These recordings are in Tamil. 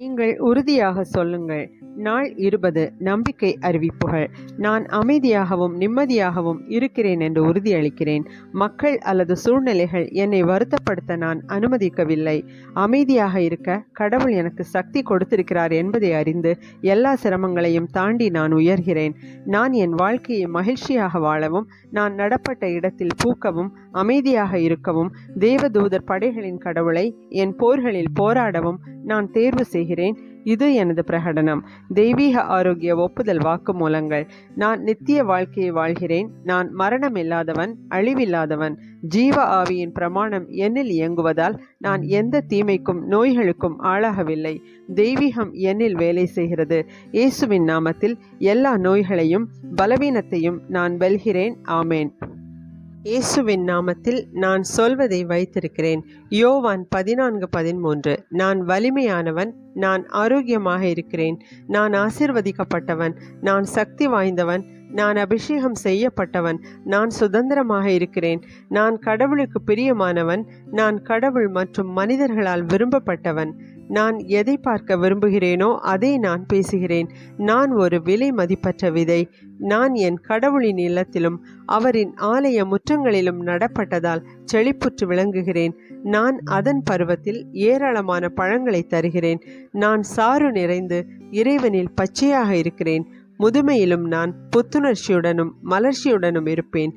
நீங்கள் உறுதியாக சொல்லுங்கள். நாள் இருபது நம்பிக்கை அறிவிப்புகள். நான் அமைதியாகவும் நிம்மதியாகவும் இருக்கிறேன் என்று உறுதியளிக்கிறேன் மக்கள் அல்லது சூழ்நிலைகள் என்னை வருத்தப்படுத்த நான் அனுமதிக்கவில்லை. அமைதியாக இருக்க கடவுள் எனக்கு சக்தி கொடுத்திருக்கிறார் என்பதை அறிந்து எல்லா சிரமங்களையும் தாண்டி நான் உயர்கிறேன். நான் என் வாழ்க்கையை மகிழ்ச்சியாக வாழவும் நான் நடப்பட்ட இடத்தில் பூக்கவும் அமைதியாக இருக்கவும் தேவதூதர் படைகளின் கடவுளை என் போர்களில் போராடவும் நான் தேர்வு செய்கிறேன். இது எனது பிரகடனம். தெய்வீக ஆரோக்கிய ஒப்புதல் வாக்கு மூலங்கள் நான் நித்திய வாழ்க்கையை வாழ்கிறேன். நான் மரணம் இல்லாதவன் அழிவில்லாதவன் ஜீவ ஆவியின் பிரமாணம் என்னில் இயங்குவதால் நான் எந்த தீமைக்கும் நோய்களுக்கும் ஆளாகவில்லை. தெய்வீகம் என்னில் வேலை செய்கிறது. இயேசுவின் நாமத்தில் எல்லா நோய்களையும் பலவீனத்தையும் நான் வெல்கிறேன். ஆமேன். இயேசுவின் நாமத்தில் நான் சொல்வதை வைத்திருக்கிறேன். யோவான் பதினான்கு பதிமூன்று. நான் வலிமையானவன் நான் ஆரோக்கியமாக இருக்கிறேன். நான் ஆசிர்வதிக்கப்பட்டவன் நான் சக்தி வாய்ந்தவன் நான் அபிஷேகம் செய்யப்பட்டவன் நான் சுதந்திரமாக இருக்கிறேன். நான் கடவுளுக்கு பிரியமானவன் நான் கடவுள் மற்றும் மனிதர்களால் விரும்பப்பட்டவன். நான் எதை பார்க்க விரும்புகிறேனோ அதை நான் பேசுகிறேன். நான் ஒரு விலை மதிப்பற்ற விதை. நான் என் கடவுளின் இல்லத்திலும் அவரின் ஆலய முற்றங்களிலும் நடப்பட்டதால் செழிப்புற்று விளங்குகிறேன். நான் அதன் பருவத்தில் ஏராளமான பழங்களை தருகிறேன். நான் சாறு நிறைந்து இறைவனில் பச்சையாக இருக்கிறேன். முதுமையிலும் நான் புத்துணர்ச்சியுடனும் மலர்ச்சியுடனும் இருப்பேன்.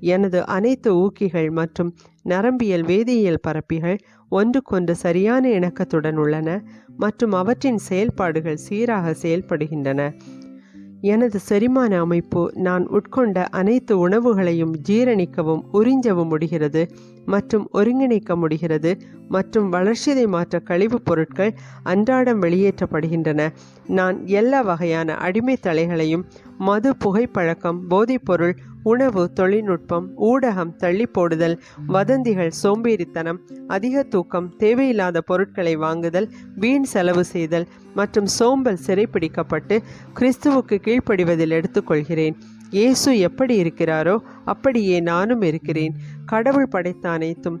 எனது அனைத்து ஊக்கிகள் மற்றும் நரம்பியல் வேதியியல் பரப்பிகள் ஒன்றுக்கொன்று சரியான இணக்கத்துடன் உள்ளன மற்றும் அவற்றின் செயல்பாடுகள் சீராக செயல்படுகின்றன. எனது செரிமான அமைப்பு நான் உட்கொண்ட அனைத்து உணவுகளையும் ஜீரணிக்கவும் உறிஞ்சவும் முடிகிறது மற்றும் ஒருங்கிணைக்க முடிகிறது மற்றும் வளர்ச்சிதை மாற்ற கழிவுப் பொருட்கள் அன்றாடம் வெளியேற்றப்படுகின்றன. நான் எல்லா வகையான அடிமை தலைகளையும் மது புகைப்பழக்கம் போதைப்பொருள் உணவு தொழில்நுட்பம் ஊடகம் தள்ளி போடுதல் வதந்திகள் சோம்பேறித்தனம் அதிக தூக்கம் தேவையில்லாத பொருட்களை வாங்குதல் வீண் செலவு செய்தல் மற்றும் சோம்பல் சிறைப்பிடிக்கப்பட்டு கிறிஸ்துவுக்கு கீழ்ப்படிவதில் எடுத்துக்கொள்கிறேன். இயேசு எப்படி இருக்கிறாரோ அப்படியே நானும் இருக்கிறேன். கடவுள் படைத்த அனைத்தும்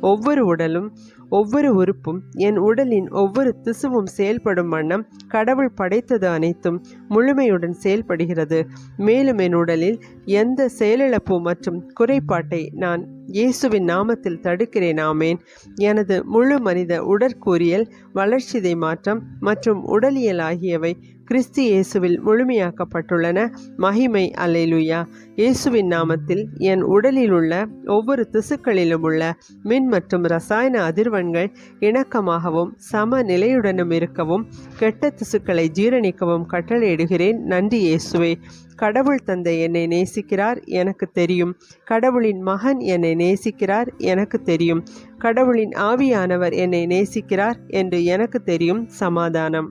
ஒவ்வொரு உடலும் ஒவ்வொரு உறுப்பும் என் உடலின் ஒவ்வொரு திசுவும் செயல்படும் வண்ணம் கடவுள் படைத்தது அனைத்தும் முழுமையுடன் செயல்படுகிறது. மேலும் என் உடலில் எந்த செயலிழப்பு மற்றும் குறைபாட்டை நான் இயேசுவின் நாமத்தில் தடுக்கிறேன். ஆமேன். எனது முழு மனித உடற்கூறியல் வளர்ச்சிதை மாற்றம் மற்றும் உடலியல் ஆகியவை கிறிஸ்து இயேசுவில் முழுமையாக்கப்பட்டுள்ளன. மகிமை அலைலுயா இயேசுவின் நாமத்தில் என் உடலில் உள்ள ஒவ்வொரு திசுக்களிலும் உள்ள மின் மற்றும் ரசாயன அதிர்வன்கள் இணக்கமாகவும் சம நிலையுடனும் இருக்கவும் கெட்ட திசுக்களை ஜீரணிக்கவும் கட்டளையிடுகிறேன். நன்றி இயேசுவே. கடவுள் தந்தை என்னை நேசிக்கிறார் எனக்கு தெரியும். கடவுளின் மகன் என்னை நேசிக்கிறார் எனக்கு தெரியும். கடவுளின் ஆவியானவர் என்னை நேசிக்கிறார் என்று எனக்கு தெரியும். சமாதானம்.